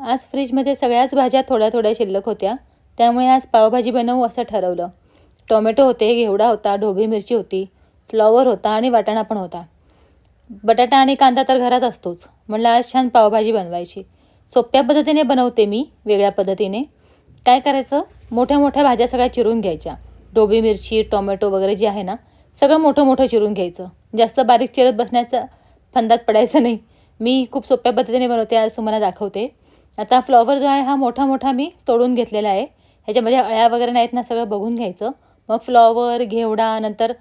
आज फ्रीजमध्ये सगळ्याच भाज्या थोड्या थोड्या शिल्लक होत्या. त्यामुळे आज पावभाजी बनवू असं ठरवलं. टोमॅटो होते घेवडा होता ढोबळी मिरची होती फ्लॉवर होता आणि वाटाणा पण होता. बटाटा आणि कांदा तर घरात असतोच. म्हणलं आज छान पावभाजी बनवायची. सोप्या पद्धतीने बनवते मी वेगळ्या पद्धतीने. काय करायचं? मोठ्या मोठ्या भाज्या सगळ्या चिरून घ्यायच्या. ढोबी मिरची टोमॅटो वगैरे जे आहे ना सगळं मोठं मोठं चिरून घ्यायचं. जास्त बारीक चिरत बसण्याचं फंदात पडायचं नाही. मी खूप सोप्या पद्धतीने बनवते आज तुम्हाला दाखवते. आता फ्लॉवर जो आहे हा मोठा मोठा मी तोडून घेतलेला आहे. ह्याच्यामध्ये अळ्या वगैरे नाहीत ना सगळं बघून घ्यायचं. मग फ्लॉवर घेवडा नंतर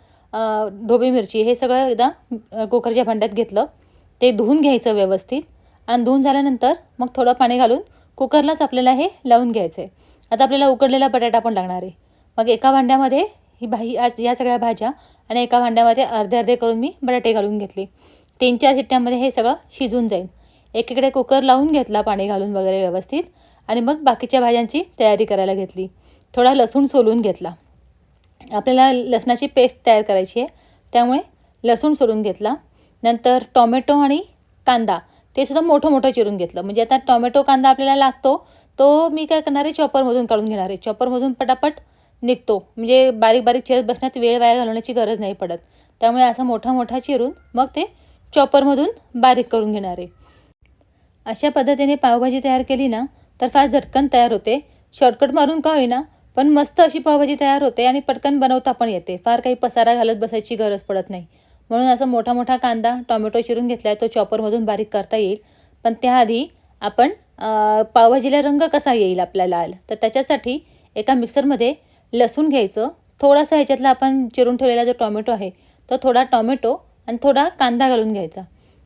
ढोबी मिरची हे सगळं एकदा कुकरच्या भांड्यात घेतलं. ते धुवून घ्यायचं व्यवस्थित. आणि धुवून झाल्यानंतर मग थोडं पाणी घालून कुकरलाच आपल्याला हे लावून घ्यायचं आहे आता आपल्याला उकडलेला बटाटा पण लागणार आहे. मग एका भांड्यामध्ये ही भाई आज या सगळ्या भाज्या आणि एका भांड्यामध्ये अर्धे अर्धे करून मी बटाटे घालून घेतले. तीन चार शिट्ट्यामध्ये हे सगळं शिजून जाईल. एकीकडे कुकर लावून घेतला पाणी घालून वगैरे व्यवस्थित आणि मग बाकीच्या भाज्यांची तयारी करायला घेतली. थोडा लसूण सोलून घेतला. आपल्याला लसणाची पेस्ट तयार करायची आहे त्यामुळे लसूण सोलून घेतला. नंतर टॉमॅटो आणि कांदा ते सुद्धा मोठं मोठं चिरून घेतलं. म्हणजे आता टॉमॅटो कांदा आपल्याला लागतो तो मी काय करणार आहे चॉपरमधून काढून घेणार. आहे चॉपरमधून पटापट निघतो. म्हणजे बारीक बारीक चिरत बसण्यात वेळ वाया घालवण्याची गरज नाही पडत. त्यामुळे असं मोठा मोठा चिरून मग ते चॉपरमधून बारीक करून घेणार. आहे अशा पद्धतीने पावभाजी तयार केली ना तर फार झटकन तयार होते. शॉर्टकट मारून का होईना पण मस्त अशी पावभाजी तयार होते आणि पटकन बनवता पण येते. फार काही पसारा घालत बसायची गरज पडत नाही. म्हणून असं मोठा मोठा कांदा टॉमॅटो चिरून घेतला आहे तो चॉपरमधून बारीक करता येईल. पण त्याआधी आपण पावभाजीला रंग कसा येईल आपल्या लाल तर त्याच्यासाठी एका मिक्सरमध्ये लसूण घ्यायचं. थोडासा ह्याच्यातला आपण चिरून ठेवलेला जो टॉमॅटो आहे तो थोडा टॉमॅटो आणि थोडा कांदा घालून घ्यायचा.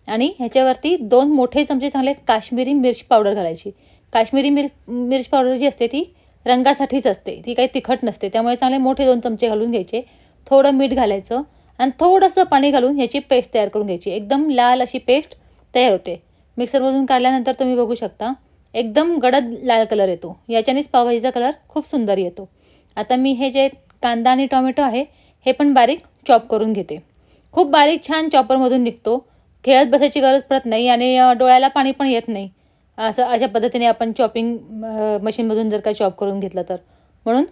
आणि ह्याच्यावरती दोन मोठे चमचे चांगले काश्मीरी मिर्च पावडर घालायची. काश्मीरी मिर मिर्च पावडर जी असते ती रंगासाठीच असते ती काही तिखट नसते त्यामुळे चांगले मोठे दोन चमचे घालून घ्यायचे. थोडं मीठ घालायचं आणि थोडंसं पाणी घालून ह्याची पेस्ट तयार करून घ्यायची. एकदम लाल अशी पेस्ट तयार होते. मिक्सरमधून काढल्यानंतर तुम्ही बघू शकता एकदम गडद लाल कलर येतो. याच्यानेच पावभाजीचा कलर खूप सुंदर येतो. आता मी हे जे कांदा आणि टोमॅटो आहे हे पण बारीक चॉप करून घेते. खूप बारीक छान चॉपरमधून निघतो. खेळत बसायची गरज पडत नाही आणि डोळ्याला पाणी पण येत नाही. असं अशा पद्धतीने आपण चॉपिंग मशीनमधून जर का चॉप करून घेतलं तर. म्हणून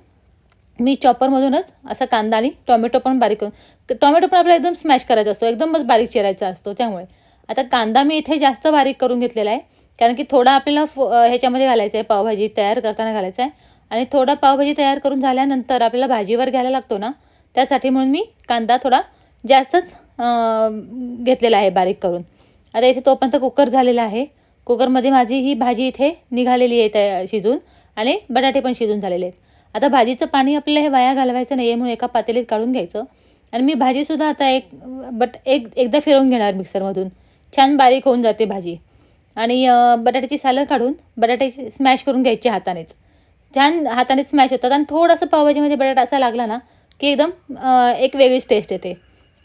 मी चॉपरमधूनच असा कांदा आणि टोमॅटो पण बारीक करून टोमॅटो पण आपल्याला एकदम स्मॅश करायचा असतो एकदमच बारीक चिरायचा असतो त्यामुळे. आता कांदा मी इथे जास्त बारीक करून घेतलेला आहे कारण की थोडा आपल्याला फो ह्याच्यामध्ये घालायचा आहे पावभाजी तयार करताना घालायचा आहे. आणि थोडा पावभाजी तयार करून झाल्यानंतर आपल्याला भाजीवर घ्यायला लागतो ना त्यासाठी म्हणून मी कांदा थोडा जास्तच घेतलेला आहे बारीक करून. आता इथे तोपर्यंत कुकर झालेला आहे. कुकरमध्ये माझी ही भाजी इथे निघालेली आहे त्या शिजून आणि बटाटे पण शिजून झालेले आहेत. आता भाजीचं पाणी आपल्याला हे वाया घालवायचं नाही आहे म्हणून एका पातेलीत काढून घ्यायचं. आणि मी भाजीसुद्धा आता एक बट एक एकदा फिरवून घेणार मिक्सरमधून. छान बारीक होऊन जाते भाजी. आणि बटाट्याची सालं काढून बटाट्याची स्मॅश करून घ्यायची हातानेच. छान हाताने स्मॅश होतात. आणि थोडंसं पावभाजीमध्ये बटाटा असा लागला ना की एकदम एक वेगळीच टेस्ट येते.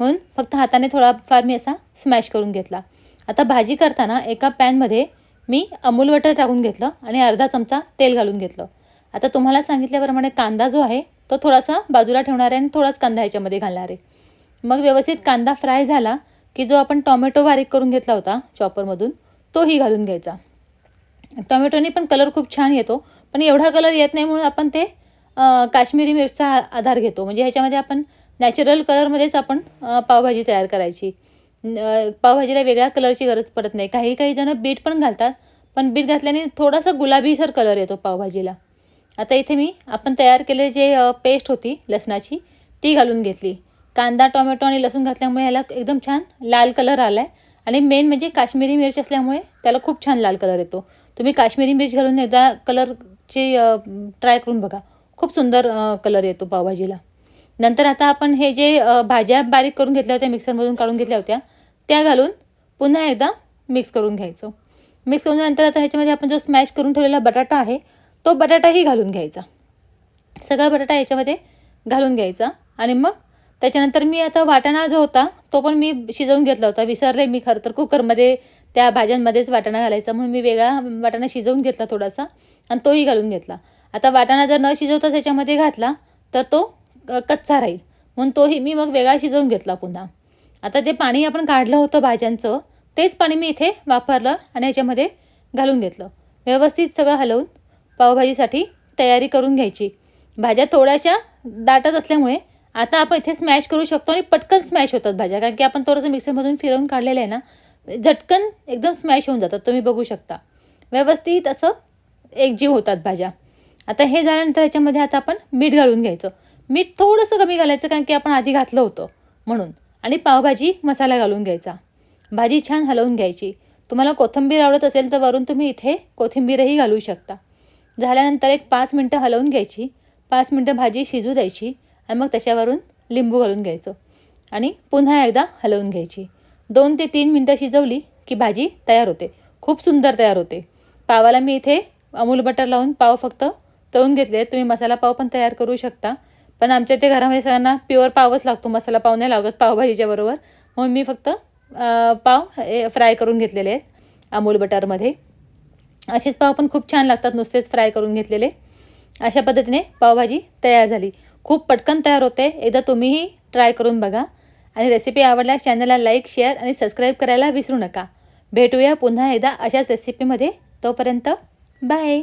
म्हणून फक्त हाताने थोडाफार मी असा स्मॅश करून घेतला. आता भाजी करताना एका पॅनमध्ये मी अमूल बटर टाकून घेतलं आणि अर्धा चमचा तेल घालून घेतलं. आता तुम्हाला सांगितल्याप्रमाणे कांदा जो आहे तो थोडासा बाजूला ठेवणार आहे आणि थोडाच कांदा ह्याच्यामध्ये घालणार आहे. मग व्यवस्थित कांदा फ्राय झाला की जो आपण टॉमॅटो बारीक करून घेतला होता चॉपरमधून तोही घालून घ्यायचा. टोमॅटोनी पण कलर खूप छान येतो पण एवढा कलर येत नाही म्हणून आपण ते काश्मीरी मिरचा आधार घेतो. म्हणजे ह्याच्यामध्ये आपण नॅचरल कलरमध्येच आपण पावभाजी तयार करायची. पावभाजीला वेगळ्या कलरची गरज पडत नाही. काही काही जणं बीट पण घालतात पण बीट घातल्याने थोडासा गुलाबीसर कलर येतो पावभाजीला. आता इथे मी आपण तयार केलेली जे पेस्ट होती लसणाची ती घालून घेतली. कांदा टोमॅटो आणि लसूण घातल्यामुळे ह्याला एकदम छान लाल कलर आला आहे आणि मेन म्हणजे काश्मीरी मिरच असल्यामुळे त्याला खूप छान लाल कलर येतो. तुम्ही काश्मीरी मिरच घालून एकदा कलरची ट्राय करून बघा. खूप सुंदर कलर येतो पावभाजीला. नंतर आता आपण हे जे भाज्या बारीक करून घेतल्या होत्या मिक्सरमधून काढून घेतल्या होत्या त्या घालून पुन्हा एकदा मिक्स करून घ्यायचं. मिक्स करून नंतर आता ह्याच्यामध्ये आपण जो स्मॅश करून ठेवलेला बटाटा आहे तो बटाटाही घालून घ्यायचा. सगळा बटाटा याच्यामध्ये घालून घ्यायचा आणि मग त्याच्यानंतर मी आता वाटाणा जो होता तो पण मी शिजवून घेतला होता. विसरले मी खरं तर कुकरमध्ये त्या भाज्यांमध्येच वाटाणा घालायचा. म्हणून मी वेगळा वाटाणा शिजवून घेतला थोडासा आणि तोही घालून घेतला. आता वाटाणा जर न शिजवता त्याच्यामध्ये घातला तर तो कच्चा राहील. म्हणून तोही मी मग वेगळा शिजवून घेतला पुन्हा. आता ते पाणी आपण काढलं होतं भाज्यांचं तेच पाणी मी इथे वापरलं आणि ह्याच्यामध्ये घालून घेतलं. व्यवस्थित सगळं हलवून पावभाजीसाठी तयारी करून घ्यायची. भाज्या थोड्याशा दाटत असल्यामुळे आता आपण इथे स्मॅश करू शकतो आणि पटकन स्मॅश होतात भाज्या. कारण की आपण थोडंसं मिक्सरमधून फिरवून काढलेलं आहे ना झटकन एकदम स्मॅश होऊन जातात. तुम्ही बघू शकता. व्यवस्थित असं एकजीव होतात भाज्या. आता हे झाल्यानंतर ह्याच्यामध्ये आता आपण मीठ घालून घ्यायचं. मीठ थोडंसं कमी घालायचं कारण की आपण आधी घातलं होतं म्हणून. आणि पावभाजी मसाला घालून घ्यायचा. भाजी छान हलवून घ्यायची. तुम्हाला कोथिंबीर आवडत असेल तर वरून तुम्ही इथे कोथिंबीरही घालू शकता. झाल्यानंतर एक पाच मिनटं हलवून घ्यायची. पाच मिनटं भाजी शिजू द्यायची आणि मग त्याच्यावरून लिंबू घालून घ्यायचं. आणि पुन्हा एकदा हलवून घ्यायची. दोन ते तीन मिनटं शिजवली की भाजी तयार होते. खूप सुंदर तयार होते. पावाला मी इथे अमूल बटर लावून पाव फक्त तळून घेतले तुम्ही मसाला पाव पण तयार करू शकता. पण आमच्या इथे घरामध्ये सगळ्यांना प्युअर पावच लागतो. मसाला पाव नाही लागत पावभाजीच्या बरोबर. म्हणून मी फक्त पाव हे फ्राय करून घेतलेले आहेत अमूल बटरमध्ये असेच पाव पण खूप छान लागतात नुसतेच फ्राय करून घेतलेले. अशा पद्धतीने पावभाजी तयार झाली. खूप पटकन तयार होते. एकदा तुम्हीही ट्राय करून बघा. आणि रेसिपी आवडल्यास चॅनलला लाईक शेअर आणि सबस्क्राईब करायला विसरू नका. भेटूया पुन्हा एकदा अशाच रेसिपीमध्ये तोपर्यंत बाय